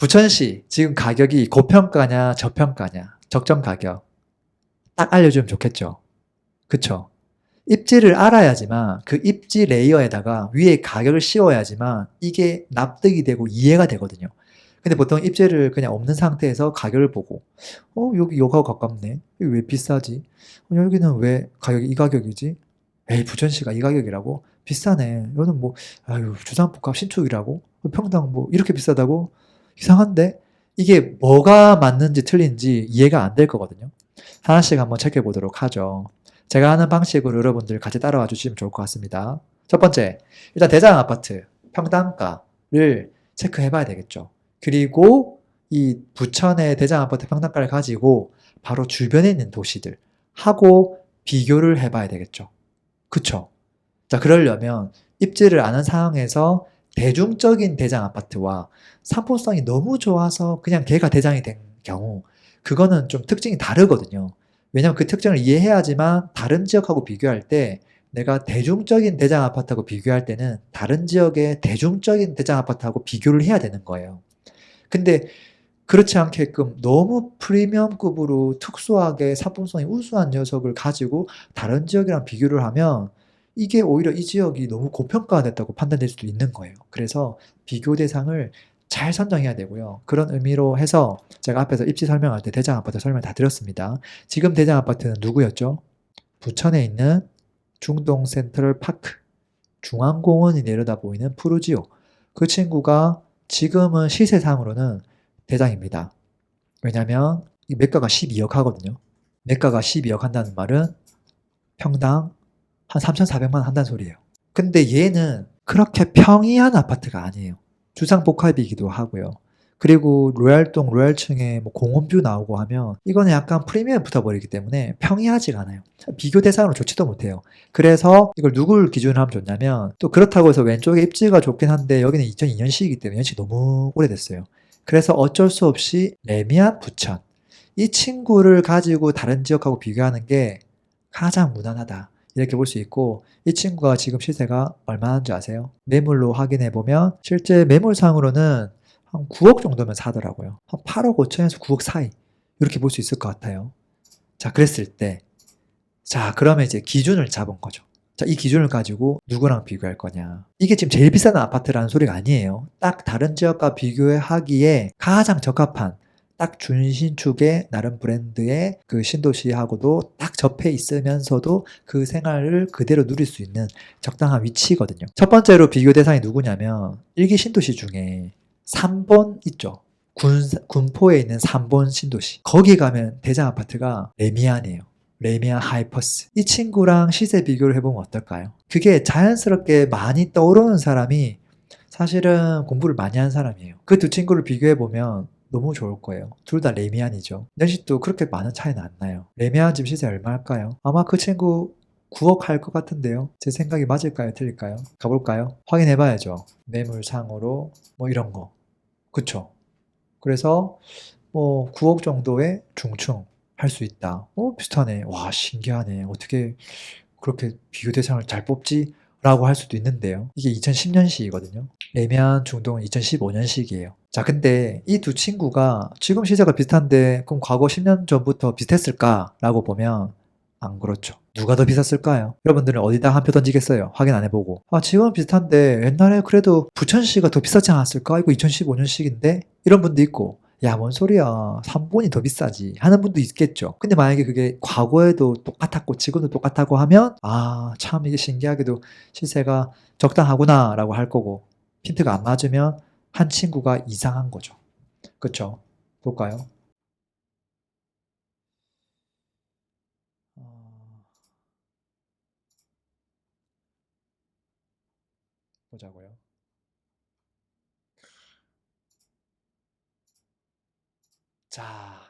부천시 지금 가격이 고평가냐 저평가냐 적정 가격 딱 알려주면 좋겠죠. 그쵸? 입지를 알아야지만 그 입지 레이어에다가 위에 가격을 씌워야지만 이게 납득이 되고 이해가 되거든요. 근데 보통 입지를 그냥 없는 상태에서 가격을 보고 어 여기 요가가 가깝네. 여기 왜 비싸지? 어, 여기는 왜 가격이 이 가격이지? 에이 부천시가 이 가격이라고? 비싸네. 여기는 뭐 아유 주상복합 신축이라고? 평당 뭐 이렇게 비싸다고? 이상한데? 이게 뭐가 맞는지 틀린지 이해가 안 될 거거든요. 하나씩 한번 체크해 보도록 하죠. 제가 하는 방식으로 여러분들 같이 따라와 주시면 좋을 것 같습니다. 첫 번째, 일단 대장 아파트 평당가를 체크해 봐야 되겠죠. 그리고 이 부천의 대장 아파트 평당가를 가지고 바로 주변에 있는 도시들 하고 비교를 해 봐야 되겠죠. 그쵸? 자, 그러려면 입지를 아는 상황에서 대중적인 대장 아파트와 상품성이 너무 좋아서 그냥 걔가 대장이 된 경우 그거는 좀 특징이 다르거든요. 왜냐면 그 특징을 이해해야지만 다른 지역하고 비교할 때 내가 대중적인 대장 아파트하고 비교할 때는 다른 지역의 대중적인 대장 아파트하고 비교를 해야 되는 거예요. 근데 그렇지 않게끔 너무 프리미엄급으로 특수하게 상품성이 우수한 녀석을 가지고 다른 지역이랑 비교를 하면 이게 오히려 이 지역이 너무 고평가됐다고 판단될 수도 있는 거예요. 그래서 비교 대상을 잘 선정해야 되고요. 그런 의미로 해서 제가 앞에서 입지 설명할 때 대장 아파트 설명 다 드렸습니다. 지금 대장 아파트는 누구였죠? 부천에 있는 중동 센트럴 파크, 중앙공원이 내려다 보이는 푸르지오. 그 친구가 지금은 시세상으로는 대장입니다. 왜냐면 이 매가가 12억 하거든요. 매가가 12억 한다는 말은 평당 한 3,400만 원 한다는 소리예요. 근데 얘는 그렇게 평이한 아파트가 아니에요. 주상 복합이기도 하고요. 그리고 로얄동 로얄층에 뭐 공원뷰 나오고 하면 이거는 약간 프리미엄 붙어버리기 때문에 평이하지가 않아요. 비교 대상으로 좋지도 못해요. 그래서 이걸 누굴 기준으로 하면 좋냐면 또 그렇다고 해서 왼쪽에 입지가 좋긴 한데 여기는 2002년식이기 때문에 연식이 너무 오래됐어요. 그래서 어쩔 수 없이 레미안 부천 이 친구를 가지고 다른 지역하고 비교하는 게 가장 무난하다. 이렇게 볼 수 있고 이 친구가 지금 시세가 얼마인지 아세요? 매물로 확인해 보면 실제 매물상으로는 한 9억 정도면 사더라고요. 한 8억 5천에서 9억 사이 이렇게 볼 수 있을 것 같아요. 자 그랬을 때 자 그러면 이제 기준을 잡은 거죠. 자 이 기준을 가지고 누구랑 비교할 거냐. 이게 지금 제일 비싼 아파트라는 소리가 아니에요. 딱 다른 지역과 비교하기에 가장 적합한 딱 준신축의 나름 브랜드의 그 신도시하고도 딱 접해 있으면서도 그 생활을 그대로 누릴 수 있는 적당한 위치거든요. 첫 번째로 비교 대상이 누구냐면 일기 신도시 중에 3번 있죠. 군, 군포에 있는 3번 신도시. 거기 가면 대장 아파트가 레미안이에요. 레미안 하이퍼스. 이 친구랑 시세 비교를 해보면 어떨까요? 그게 자연스럽게 많이 떠오르는 사람이 사실은 공부를 많이 한 사람이에요. 그 두 친구를 비교해보면 너무 좋을 거예요. 둘 다 레미안이죠. 연식도 그렇게 많은 차이는 안 나요. 레미안 집 시세 얼마 할까요? 아마 그 친구 9억 할 것 같은데요. 제 생각이 맞을까요? 틀릴까요? 가볼까요? 확인해 봐야죠. 매물상으로 뭐 이런 거. 그쵸? 그래서 뭐 9억 정도의 중충 할 수 있다. 어, 비슷하네. 와, 신기하네. 어떻게 그렇게 비교 대상을 잘 뽑지? 라고 할 수도 있는데요. 이게 2010년식이거든요. 레미안 중동은 2015년식이에요. 자, 근데 이 두 친구가 지금 시세가 비슷한데 그럼 과거 10년 전부터 비슷했을까? 라고 보면 안 그렇죠. 누가 더 비쌌을까요? 여러분들은 어디다 한 표 던지겠어요? 확인 안 해보고. 아, 지금은 비슷한데 옛날에 그래도 부천시가 더 비싸지 않았을까? 이거 2015년식인데? 이런 분도 있고. 야, 뭔 소리야. 3번이 더 비싸지. 하는 분도 있겠죠. 근데 만약에 그게 과거에도 똑같았고 지금도 똑같다고 하면 아, 참 이게 신기하게도 시세가 적당하구나 라고 할 거고 핀트가 안 맞으면 한 친구가 이상한 거죠. 그쵸? 볼까요? 어, 보자고요. 자,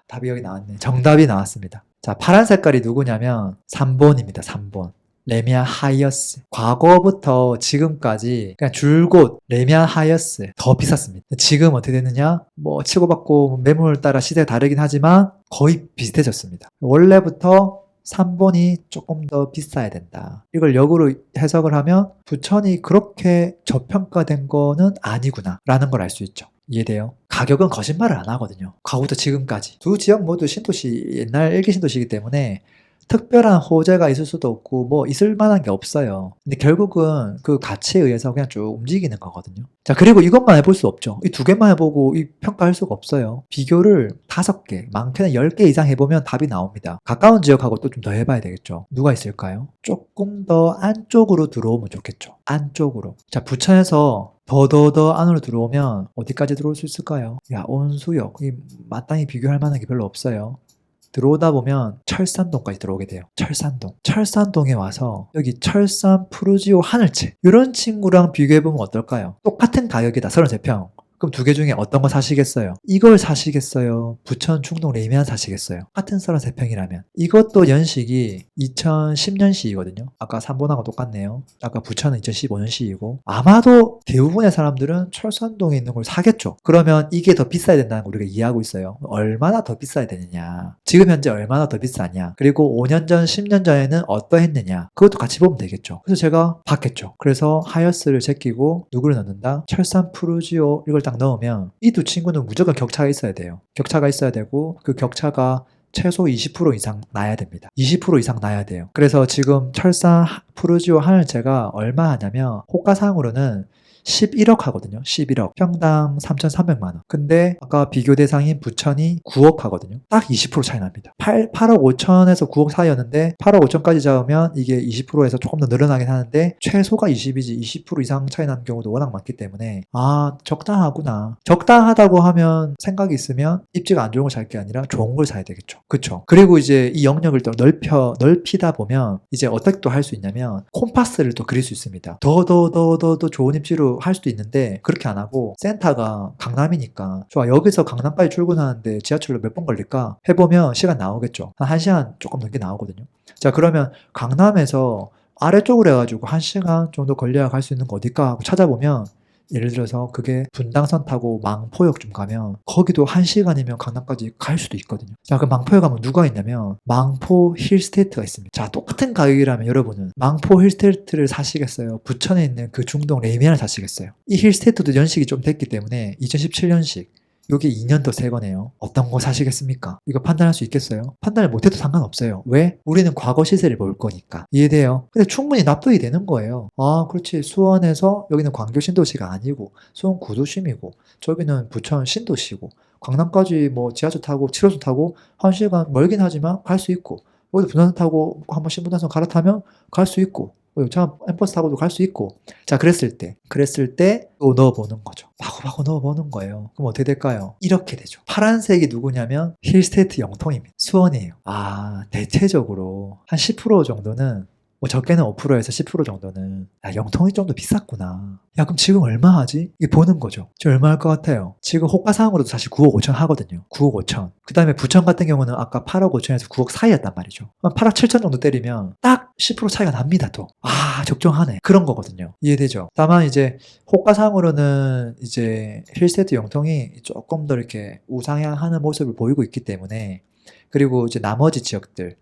답이 여기 나왔네. 정답이 나왔습니다. 자, 파란 색깔이 누구냐면 3번입니다. 3번. 레미안 하이어스. 과거부터 지금까지 그냥 줄곧 레미안 하이어스 더 비쌌습니다. 지금 어떻게 됐느냐? 뭐 치고받고 매물 따라 시세가 다르긴 하지만 거의 비슷해졌습니다. 원래부터 3번이 조금 더 비싸야 된다. 이걸 역으로 해석을 하면 부천이 그렇게 저평가된 거는 아니구나 라는 걸 알 수 있죠. 이해돼요? 가격은 거짓말을 안 하거든요. 과거부터 지금까지. 두 지역 모두 신도시, 옛날 일기 신도시이기 때문에 특별한 호재가 있을 수도 없고 뭐 있을 만한 게 없어요. 근데 결국은 그 가치에 의해서 그냥 쭉 움직이는 거거든요. 자 그리고 이것만 해볼 수 없죠. 이 두 개만 해보고 이 평가할 수가 없어요. 비교를 다섯 개, 많게는 열 개 이상 해보면 답이 나옵니다. 가까운 지역하고 또 좀 더 해봐야 되겠죠. 누가 있을까요? 조금 더 안쪽으로 들어오면 좋겠죠. 안쪽으로. 자 부천에서 더더더 안으로 들어오면 어디까지 들어올 수 있을까요? 야 온수역 이 마땅히 비교할 만한 게 별로 없어요. 들어오다 보면 철산동까지 들어오게 돼요. 철산동. 철산동에 와서 여기 철산 푸르지오 하늘채 이런 친구랑 비교해보면 어떨까요? 똑같은 가격이다. 33평. 그럼 두 개 중에 어떤 거 사시겠어요? 이걸 사시겠어요? 부천 충동 레미안 사시겠어요? 같은 33평이라면. 이것도 연식이 2010년식이거든요. 아까 3번하고 똑같네요. 아까 부천은 2015년식이고. 아마도 대부분의 사람들은 철산동에 있는 걸 사겠죠. 그러면 이게 더 비싸야 된다는 걸 우리가 이해하고 있어요. 얼마나 더 비싸야 되느냐. 지금 현재 얼마나 더 비싸냐. 그리고 5년 전, 10년 전에는 어떠했느냐. 그것도 같이 보면 되겠죠. 그래서 제가 봤겠죠. 그래서 하이어스를 제끼고 누구를 넣는다? 철산 푸르지오 이걸 딱 넣으면 이 두 친구는 무조건 격차가 있어야 돼요. 격차가 있어야 되고 그 격차가 최소 20% 이상 나야 됩니다. 20% 이상 나야 돼요. 그래서 지금 하- 푸르지오 하늘채가 얼마 하냐면 호가상으로는 11억 하거든요. 11억. 평당 3,300만 원. 근데 아까 비교 대상인 부천이 9억 하거든요. 딱 20% 차이 납니다. 8, 8억 5천에서 9억 사이였는데 8억 5천까지 잡으면 이게 20%에서 조금 더 늘어나긴 하는데 최소가 20이지 20% 이상 차이 나는 경우도 워낙 많기 때문에 아 적당하구나. 적당하다고 하면 생각이 있으면 입지가 안 좋은 걸 살 게 아니라 좋은 걸 사야 되겠죠. 그쵸. 그리고 이제 이 영역을 또 넓혀 넓히다 보면 이제 어떻게 또 할 수 있냐면 콤파스를 또 그릴 수 있습니다. 더 더 더 더 더 좋은 입지로 할 수도 있는데 그렇게 안 하고 센터가 강남이니까 좋아 여기서 강남까지 출근하는데 지하철로 몇 번 걸릴까 해보면 시간 나오겠죠. 한 1시간 조금 넘게 나오거든요. 자 그러면 강남에서 아래쪽으로 해가지고 1시간 정도 걸려야 갈 수 있는 거 어딜까 하고 찾아보면 예를 들어서 그게 분당선 타고 망포역 좀 가면 거기도 1시간이면 강남까지 갈 수도 있거든요. 자, 그 망포역 가면 누가 있냐면 망포 힐스테이트가 있습니다. 자, 똑같은 가격이라면 여러분은 망포 힐스테이트를 사시겠어요? 부천에 있는 그 중동 레미안을 사시겠어요? 이 힐스테이트도 연식이 좀 됐기 때문에 2017년식 요게 2년 더새 거네요. 어떤 거 사시겠습니까? 이거 판단할 수 있겠어요? 판단을 못해도 상관없어요. 왜? 우리는 과거 시세를 볼 거니까. 이해돼요? 근데 충분히 납득이 되는 거예요. 아, 그렇지. 수원에서 여기는 광교 신도시가 아니고 수원 구도심이고 저기는 부천 신도시고 강남까지 뭐 지하철 타고 7호선 타고 1시간 멀긴 하지만 갈 수 있고 여기도 분당선 타고 한번 신분당선 갈아타면 갈 수 있고 뭐차 엠버스 타고도 갈 수 있고. 자 그랬을 때 그랬을 때 또 넣어보는 거죠. 마구마구 넣어보는 거예요. 그럼 어떻게 될까요? 이렇게 되죠. 파란색이 누구냐면 힐스테이트 영통입니다. 수원이에요. 아 대체적으로 한 10% 정도는 뭐 적게는 5%에서 10% 정도는 야 영통이 좀 더 비쌌구나. 야 그럼 지금 얼마 하지? 이게 보는 거죠. 지금 얼마 할 것 같아요? 지금 호가상으로도 사실 9억 5천 하거든요. 9억 5천. 그 다음에 부천 같은 경우는 아까 8억 5천에서 9억 사이였단 말이죠. 8억 7천 정도 때리면 딱 10% 차이가 납니다 또 아 적정하네. 그런 거거든요. 이해되죠? 다만 이제 호가상으로는 이제 힐세트 영통이 조금 더 이렇게 우상향하는 모습을 보이고 있기 때문에 그리고 이제 나머지 지역들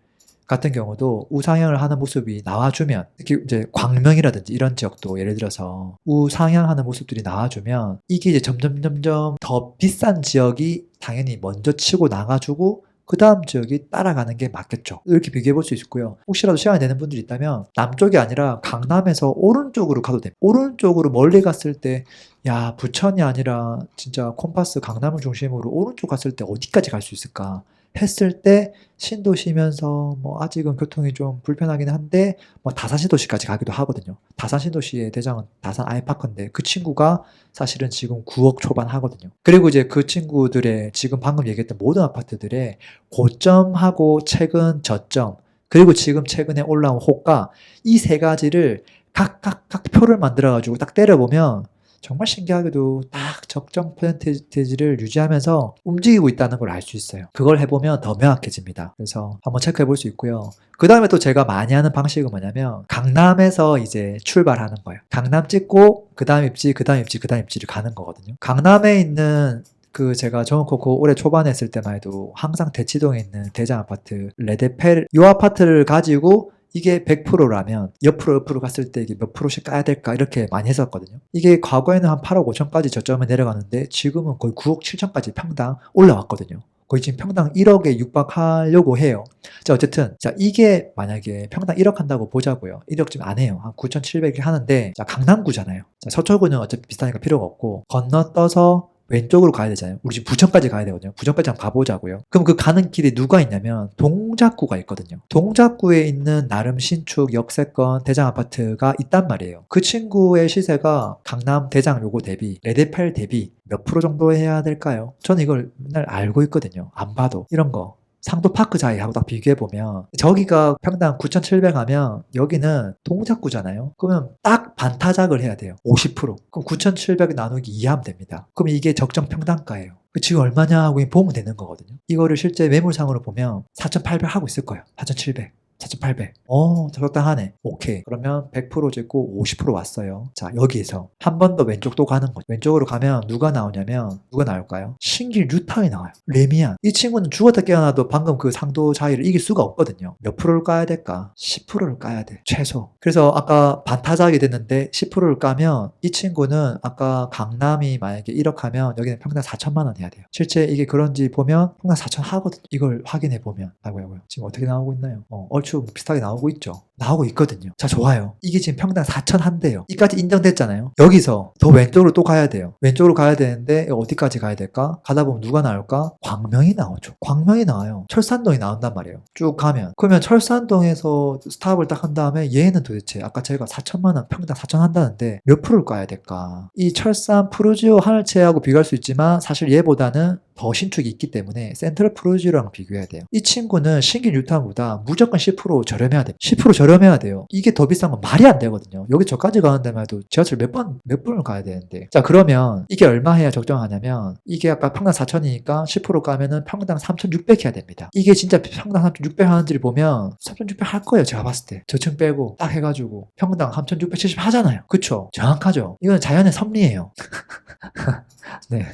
같은 경우도 우상향을 하는 모습이 나와주면 특히 이제 광명이라든지 이런 지역도 예를 들어서 우상향하는 모습들이 나와주면 이게 이제 점점 점점 더 비싼 지역이 당연히 먼저 치고 나가주고 그 다음 지역이 따라가는 게 맞겠죠. 이렇게 비교해 볼 수 있고요. 혹시라도 시간이 되는 분들이 있다면 남쪽이 아니라 강남에서 오른쪽으로 가도 됩니다. 오른쪽으로 멀리 갔을 때 야 부천이 아니라 진짜 콤파스 강남을 중심으로 오른쪽 갔을 때 어디까지 갈 수 있을까 했을 때 신도시면서 뭐 아직은 교통이 좀 불편하긴 한데 뭐 다산 신도시까지 가기도 하거든요. 다산 신도시의 대장은 다산 아이파크인데 그 친구가 사실은 지금 9억 초반 하거든요. 그리고 이제 그 친구들의 지금 방금 얘기했던 모든 아파트들의 고점하고 최근 저점 그리고 지금 최근에 올라온 호가 이 세 가지를 각각각 표를 만들어 가지고 딱 때려 보면 정말 신기하게도 딱 적정 퍼센테이지를 유지하면서 움직이고 있다는 걸 알 수 있어요. 그걸 해보면 더 명확해집니다. 그래서 한번 체크해 볼 수 있고요. 그 다음에 또 제가 많이 하는 방식은 뭐냐면 강남에서 이제 출발하는 거예요. 강남 찍고 그 다음 입지, 그 다음 입지, 그 다음 입지를 가는 거거든요. 강남에 있는 그 제가 정코코 올해 초반에 했을 때만 해도 항상 대치동에 있는 대장 아파트 레데펠 이 아파트를 가지고 이게 100%라면 옆으로 옆으로 갔을 때 이게 몇 프로씩 까야 될까 이렇게 많이 했었거든요. 이게 과거에는 한 8억 5천까지 저점에 내려가는데 지금은 거의 9억 7천까지 평당 올라왔거든요. 거의 지금 평당 1억에 육박하려고 해요. 자, 어쨌든, 자, 이게 만약에 평당 1억 한다고 보자고요. 1억 지금 안 해요. 한 9,700이 하는데, 자, 강남구잖아요. 자, 서초구는 어차피 비슷하니까 필요가 없고, 건너떠서 왼쪽으로 가야 되잖아요. 우리 지금 부천까지 가야 되거든요. 부천까지 한번 가보자고요. 그럼 그 가는 길에 누가 있냐면 동작구가 있거든요. 동작구에 있는 나름 신축 역세권 대장 아파트가 있단 말이에요. 그 친구의 시세가 강남 대장 요거 대비 레드펠 대비 몇 프로 정도 해야 될까요? 저는 이걸 맨날 알고 있거든요. 안 봐도 이런 거. 상도파크 자이하고 딱 비교해보면 저기가 평당 9,700 하면 여기는 동작구잖아요. 그러면 딱 반타작을 해야 돼요. 50%. 그럼 9,700 나누기 2 하면 됩니다. 그럼 이게 적정 평당가예요. 그 지금 얼마냐 하고 보면 되는 거거든요. 이거를 실제 매물상으로 보면 4,800 하고 있을 거예요. 4,700. 4,800. 어, 적당하네. 오케이. 그러면 100% 찍고 50% 왔어요. 자, 여기에서 한 번 더 왼쪽 또 가는 거죠. 왼쪽으로 가면 누가 나오냐면 누가 나올까요? 신길 뉴타이 나와요. 레미안. 이 친구는 죽었다 깨어나도 방금 그 상도 자이를 이길 수가 없거든요. 몇 프로를 까야 될까? 10%를 까야 돼. 최소. 그래서 아까 반타작이 됐는데 10%를 까면 이 친구는 아까 강남이 만약에 1억 하면 여기는 평당 4천만 원 해야 돼요. 실제 이게 그런지 보면 평당 4천 하거든요. 이걸 확인해 보면. 아이고, 아이고. 지금 어떻게 나오고 있나요? 어, 얼추 비슷하게 나오고 있죠. 나오고 있거든요. 자, 좋아요. 이게 지금 평당 4천 한대요. 이까지 인정됐잖아요. 여기서 더 왼쪽으로 또 가야 돼요. 왼쪽으로 가야 되는데 어디까지 가야 될까? 가다 보면 누가 나올까? 광명이 나오죠. 광명이 나와요. 철산동이 나온단 말이에요. 쭉 가면. 그러면 철산동에서 스탑을 딱 한 다음에 얘는 도대체 아까 제가 4천만 원 평당 4천 한다는데 몇 프로를 까야 될까? 이 철산 프루지오 하늘채하고 비교할 수 있지만 사실 얘보다는 더 신축이 있기 때문에 센트럴 프루지오랑 비교해야 돼요. 이 친구는 신규 뉴타운보다 무조건 10% 저렴해야 돼요. 10% 저렴 해야 돼요. 이게 더 비싼 건 말이 안 되거든요. 여기 저까지 가는 데만 해도 지하철 몇 번, 몇 분을 가야 되는데. 자, 그러면 이게 얼마 해야 적정하냐면 이게 아까 평당 4천이니까 10% 까면은 평당 3,600 해야 됩니다. 이게 진짜 평당 3,600 하는지를 보면 3,600 할 거예요. 제가 봤을 때. 저층 빼고 딱 해가지고 평당 3,670 하잖아요. 그쵸? 정확하죠? 이건 자연의 섭리예요. 네.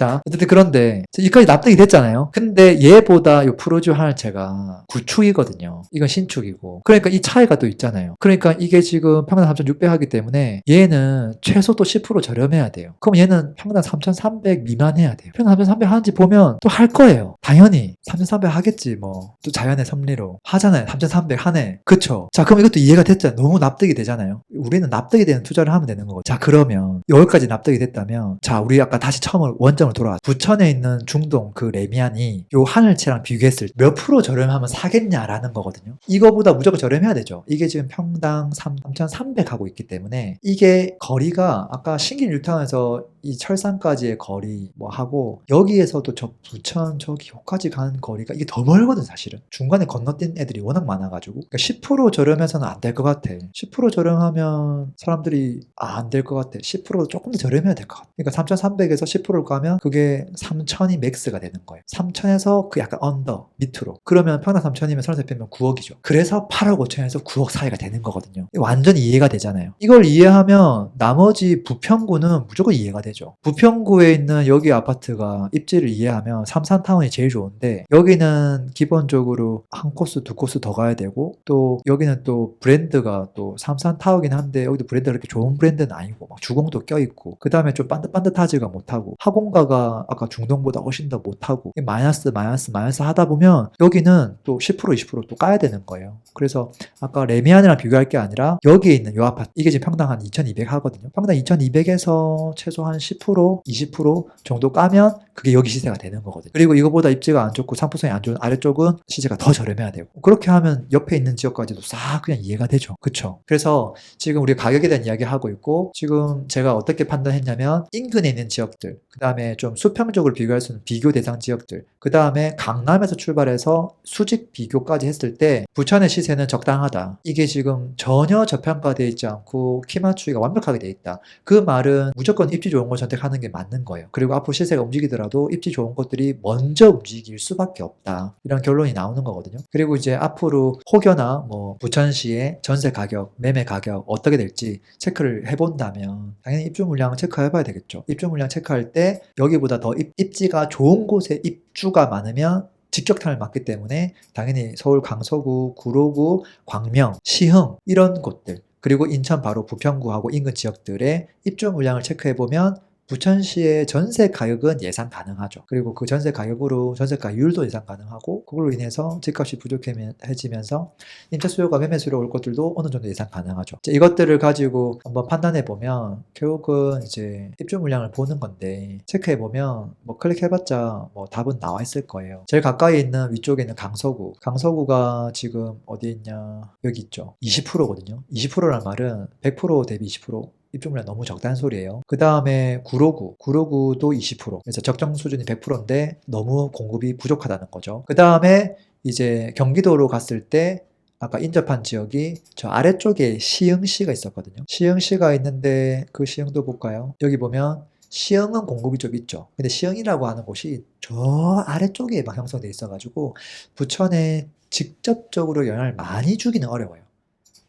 자, 어쨌든 그런데 여기까지 납득이 됐잖아요. 근데 얘보다 요 프로주 하늘채가 구축이거든요. 이건 신축이고. 그러니까 이 차이가 또 있잖아요. 그러니까 이게 지금 평당 3,600 하기 때문에 얘는 최소 또 10% 저렴해야 돼요. 그럼 얘는 평당 3,300 미만 해야 돼요. 평당 3,300 하는지 보면 또 할 거예요. 당연히 3,300 하겠지 뭐. 또 자연의 섭리로 하잖아요. 3,300 하네. 그쵸? 자, 그럼 이것도 이해가 됐잖아요. 너무 납득이 되잖아요. 우리는 납득이 되는 투자를 하면 되는 거고. 자, 그러면 여기까지 납득이 됐다면 자, 우리 아까 다시 처음으로 원점 으로 돌아와. 부천에 있는 중동 그 레미안이 요 하늘채랑 비교했을 때 몇 프로 저렴하면 사겠냐라는 거거든요. 이거보다 무조건 저렴해야 되죠. 이게 지금 평당 3,300 하고 있기 때문에 이게 거리가 아까 신길 뉴타운에서 이 철산까지의 거리 뭐 하고 여기에서도 저 부천 저기 호까지 가는 거리가 이게 더 멀거든 사실은 중간에 건너뛴 애들이 워낙 많아가지고 그러니까 10% 저렴해서는 안 될 것 같아 10% 저렴하면 사람들이 아, 안 될 것 같아 10% 조금 더 저렴해야 될 것 같아 그러니까 3,300에서 10%를 가면 그게 3,000이 맥스가 되는 거예요. 3,000에서 그 약간 언더 밑으로. 그러면 평당 3,000이면 30 빼면 9억이죠. 그래서 8억 5천에서 9억 사이가 되는 거거든요. 완전히 이해가 되잖아요. 이걸 이해하면 나머지 부평구는 무조건 이해가 돼 되죠. 부평구에 있는 여기 아파트가 입지를 이해하면 삼산타운이 제일 좋은데 여기는 기본적으로 한 코스 두 코스 더 가야 되고 또 여기는 또 브랜드가 또 삼산타워긴 한데 여기도 브랜드가 그렇게 좋은 브랜드는 아니고 막 주공도 껴있고 그 다음에 좀 반듯반듯하지가 못하고 하공가 가 아까 중동보다 훨씬 더 못하고 마이너스 마이너스 마이너스 하다 보면 여기는 또 10% 20%또 까야 되는 거예요. 그래서 아까 레미안이랑 비교할 게 아니라 여기에 있는 이 아파트 이게 지금 평당 한 2200 하거든요. 평당 2200에서 최소 한 10% 20% 정도 까면 그게 여기 시세가 되는 거거든요. 그리고 이거보다 입지가 안 좋고 상품성이 안 좋은 아래쪽은 시세가 더 저렴해야 되고 그렇게 하면 옆에 있는 지역까지도 싹 그냥 이해가 되죠. 그쵸? 그래서 지금 우리 가격에 대한 이야기 하고 있고 지금 제가 어떻게 판단했냐면 인근에 있는 지역들 그 다음에 좀 수평적으로 비교할 수 있는 비교 대상 지역들 그 다음에 강남에서 출발해서 수직 비교까지 했을 때 부천의 시세는 적당하다. 이게 지금 전혀 저평가되어 있지 않고 키 맞추기가 완벽하게 돼 있다. 그 말은 무조건 입지 좋은 걸 선택하는 게 맞는 거예요. 그리고 앞으로 시세가 움직이더라도 입지 좋은 것들이 먼저 움직일 수밖에 없다. 이런 결론이 나오는 거거든요. 그리고 이제 앞으로 혹여나 뭐 부천시의 전세 가격, 매매 가격 어떻게 될지 체크를 해본다면 당연히 입주 물량 체크해 봐야 되겠죠. 입주 물량 체크할 때 여기보다 더 입, 입지가 좋은 곳에 입주가 많으면 직격탄을 맞기 때문에 당연히 서울 강서구, 구로구, 광명, 시흥 이런 곳들 그리고 인천 바로 부평구하고 인근 지역들의 입주 물량을 체크해 보면 부천시의 전세 가격은 예상 가능하죠. 그리고 그 전세 가격으로 전세 가율도 예상 가능하고 그걸로 인해서 집값이 부족해지면서 임차 수요가 매매 수요로 올 것들도 어느 정도 예상 가능하죠. 이것들을 가지고 한번 판단해 보면 결국은 이제 입주 물량을 보는 건데 체크해 보면 뭐 클릭해봤자 뭐 답은 나와 있을 거예요. 제일 가까이 있는 위쪽에 있는 강서구, 강서구가 지금 어디 있냐 여기 있죠. 20%거든요. 20%란 말은 100% 대비 20% 입주물량 너무 적다는 소리예요. 그 다음에 구로구, 구로구도 20%. 그래서 적정 수준이 100%인데 너무 공급이 부족하다는 거죠. 그 다음에 이제 경기도로 갔을 때 아까 인접한 지역이 저 아래쪽에 시흥시가 있었거든요. 시흥시가 있는데 그 시흥도 볼까요? 여기 보면 시흥은 공급이 좀 있죠. 근데 시흥이라고 하는 곳이 저 아래쪽에 막 형성돼 있어가지고 부천에 직접적으로 영향을 많이 주기는 어려워요.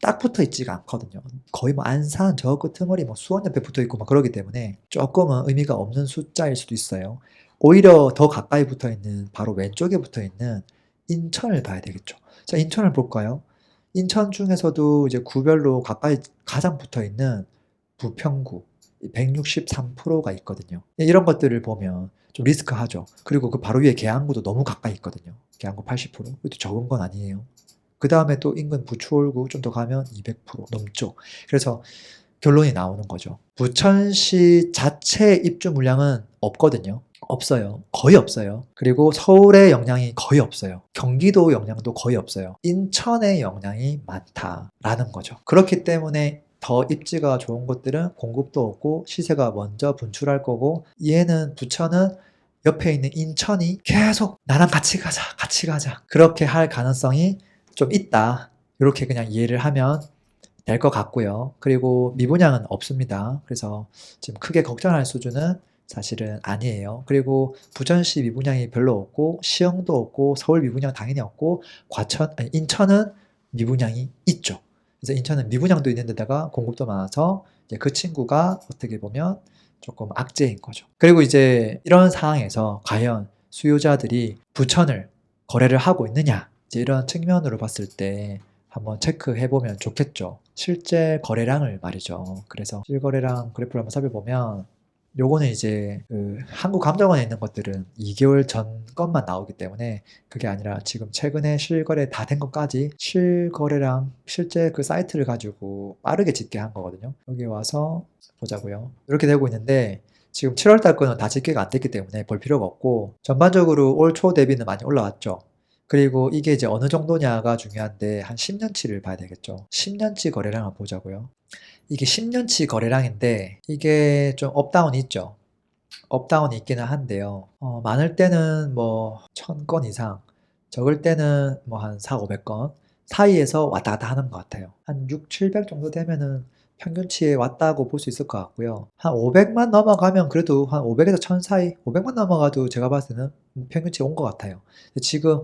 딱 붙어 있지가 않거든요. 거의 뭐 안산 저 끄트머리 뭐 수원 옆에 붙어 있고 막 그러기 때문에 조금은 의미가 없는 숫자일 수도 있어요. 오히려 더 가까이 붙어 있는 바로 왼쪽에 붙어 있는 인천을 봐야 되겠죠. 자, 인천을 볼까요? 인천 중에서도 이제 구별로 가까이 가장 붙어 있는 부평구 163%가 있거든요. 이런 것들을 보면 좀 리스크하죠. 그리고 그 바로 위에 계양구도 너무 가까이 있거든요. 계양구 80%. 그것도 적은 건 아니에요. 그 다음에 또 인근 부추홀구 좀 더 가면 200% 넘죠. 그래서 결론이 나오는 거죠. 부천시 자체 입주 물량은 없거든요. 없어요. 거의 없어요. 그리고 서울의 영향이 거의 없어요. 경기도 영향도 거의 없어요. 인천의 영향이 많다라는 거죠. 그렇기 때문에 더 입지가 좋은 곳들은 공급도 없고 시세가 먼저 분출할 거고 얘는 부천은 옆에 있는 인천이 계속 나랑 같이 가자 같이 가자 그렇게 할 가능성이 좀 있다. 이렇게 그냥 이해를 하면 될 것 같고요. 그리고 미분양은 없습니다. 그래서 지금 크게 걱정할 수준은 사실은 아니에요. 그리고 부천시 미분양이 별로 없고 시흥도 없고 서울 미분양 당연히 없고 과천 아니, 인천은 미분양이 있죠. 그래서 인천은 미분양도 있는 데다가 공급도 많아서 이제 그 친구가 어떻게 보면 조금 악재인 거죠. 그리고 이제 이런 상황에서 과연 수요자들이 부천을 거래를 하고 있느냐 이런 측면으로 봤을 때 한번 체크해 보면 좋겠죠. 실제 거래량을 말이죠. 그래서 실거래량 그래프를 한번 살펴보면 요거는 이제 그 한국감정원에 있는 것들은 2개월 전 것만 나오기 때문에 그게 아니라 지금 최근에 실거래 다 된 것까지 실거래량 실제 그 사이트를 가지고 빠르게 집계 한 거거든요. 여기 와서 보자고요. 이렇게 되고 있는데 지금 7월달 거는 다 집계가 안 됐기 때문에 볼 필요가 없고 전반적으로 올 초 대비는 많이 올라왔죠. 그리고 이게 이제 어느 정도냐가 중요한데 한 10년치를 봐야 되겠죠. 10년치 거래량을 보자고요. 이게 10년치 거래량인데 이게 좀 업다운이 있죠. 업다운이 있기는 한데요. 어, 많을 때는 뭐 1000건 이상, 적을 때는 뭐 한 4, 500건 사이에서 왔다 갔다 하는 것 같아요. 한 6, 700 정도 되면은 평균치에 왔다고 볼 수 있을 것 같고요. 한 500만 넘어가면 그래도 한 500에서 1000 사이, 500만 넘어가도 제가 봤을 때는 평균치에 온 것 같아요. 지금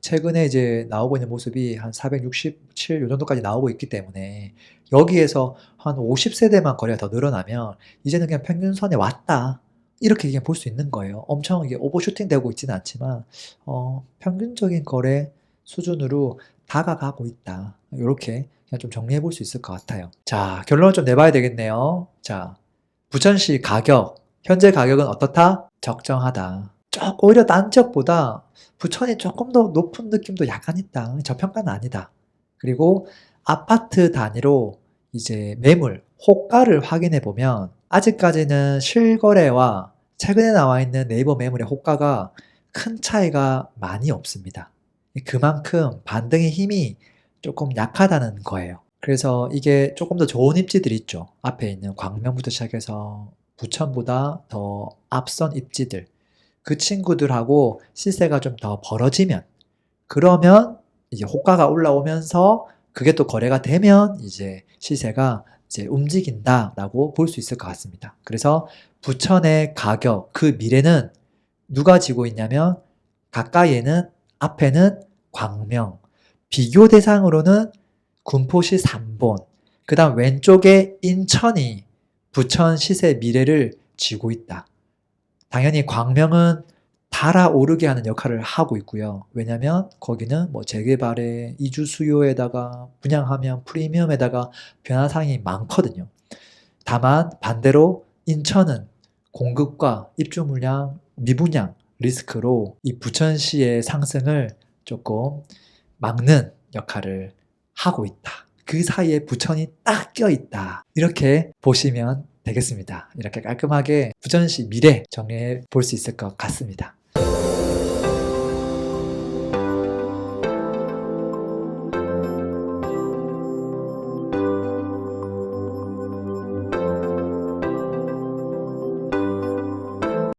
최근에 이제 나오고 있는 모습이 한 467 요 정도까지 나오고 있기 때문에 여기에서 한 50세대만 거래가 더 늘어나면 이제는 그냥 평균선에 왔다. 이렇게 그냥 볼 수 있는 거예요. 엄청 이게 오버슈팅 되고 있지는 않지만 어, 평균적인 거래 수준으로 다가가고 있다. 이렇게 그냥 좀 정리해 볼 수 있을 것 같아요. 자, 결론을 좀 내봐야 되겠네요. 자, 부천시 가격, 현재 가격은 어떻다? 적정하다. 쪽 오히려 딴 지역보다 부천이 조금 더 높은 느낌도 약간 있다. 저평가는 아니다. 그리고 아파트 단위로 이제 매물, 호가를 확인해 보면 아직까지는 실거래와 최근에 나와 있는 네이버 매물의 호가가 큰 차이가 많이 없습니다. 그만큼 반등의 힘이 조금 약하다는 거예요. 그래서 이게 조금 더 좋은 입지들 있죠. 앞에 있는 광명부터 시작해서 부천보다 더 앞선 입지들. 그 친구들하고 시세가 좀 더 벌어지면 그러면 이제 호가가 올라오면서 그게 또 거래가 되면 이제 시세가 이제 움직인다라고 볼 수 있을 것 같습니다. 그래서 부천의 가격 그 미래는 누가 지고 있냐면 가까이에는 앞에는 광명 비교 대상으로는 군포시 3본 그 다음 왼쪽에 인천이 부천 시세 미래를 쥐고 있다. 당연히 광명은 달아오르게 하는 역할을 하고 있고요. 왜냐면 거기는 뭐 재개발에 이주 수요에다가 분양하면 프리미엄에다가 변화사항이 많거든요. 다만 반대로 인천은 공급과 입주 물량 미분양 리스크로 이 부천시의 상승을 조금 막는 역할을 하고 있다. 그 사이에 부천이 딱 껴있다. 이렇게 보시면 되겠습니다. 이렇게 깔끔하게 부천시 미래 정리해 볼 수 있을 것 같습니다.